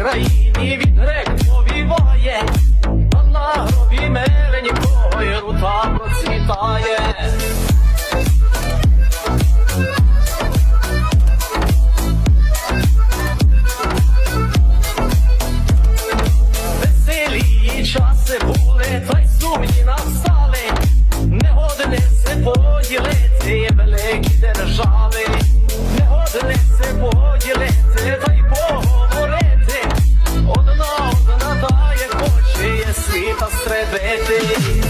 на від грек повіває, а на гробі меленької рута процвітає. Веселі часи були, та й сумні настали, не години се поділити великі держави, Baby.